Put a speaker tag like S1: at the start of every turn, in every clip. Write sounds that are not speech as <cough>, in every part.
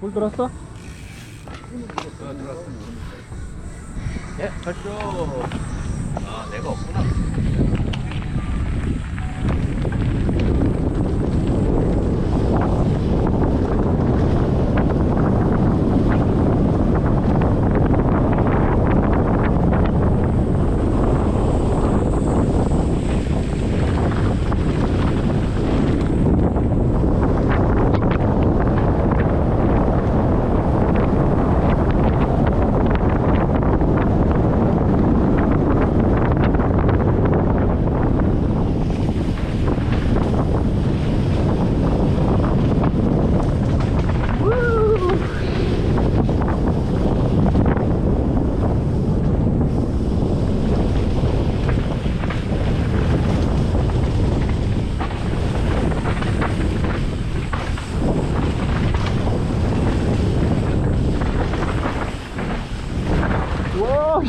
S1: 물 들었어?
S2: 예, 가시죠. 아, 내가 없구나.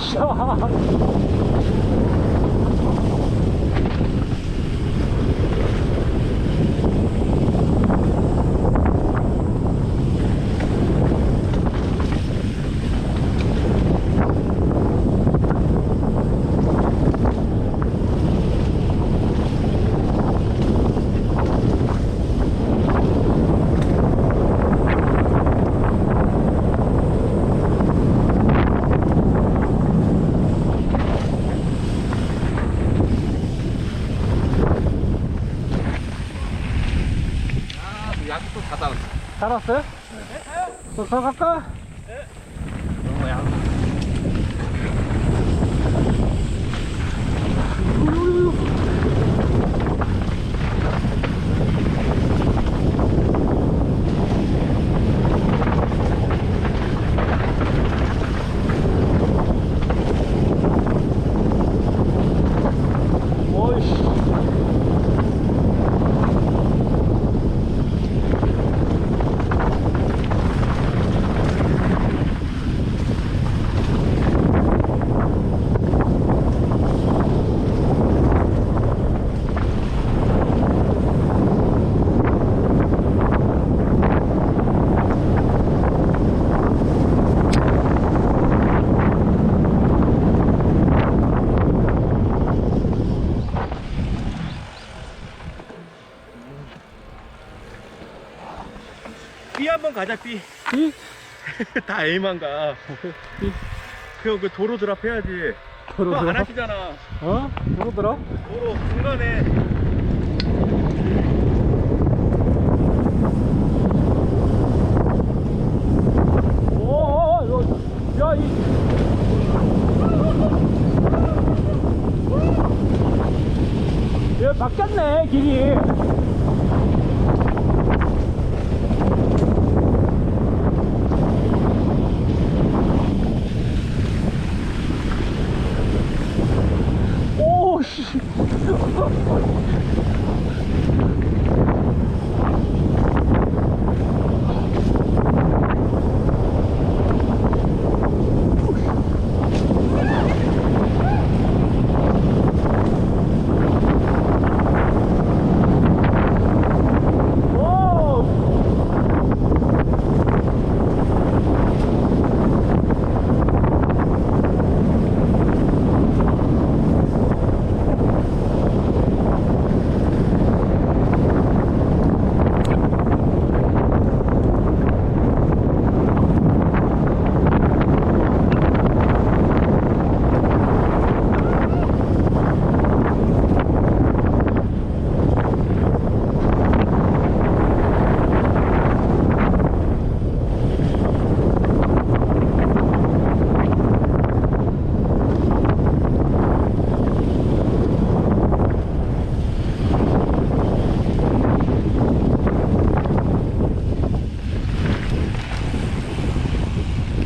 S2: 好了 약이 또 닫아.
S1: 살았어요? 또 들어갈까?
S2: 너무 약.
S1: 오이씨.
S2: B 한번 가자, B.
S1: 이? <laughs>
S2: 다 A만 가.
S1: 이?
S2: 그, 그 도로 드랍 해야지.
S1: 도로
S2: 그거 안
S1: 들어?
S2: 하시잖아.
S1: 어? 도로 들어?
S2: 도로 중간에.
S1: 오, 야, 이. 얘 바뀌었네, 길이.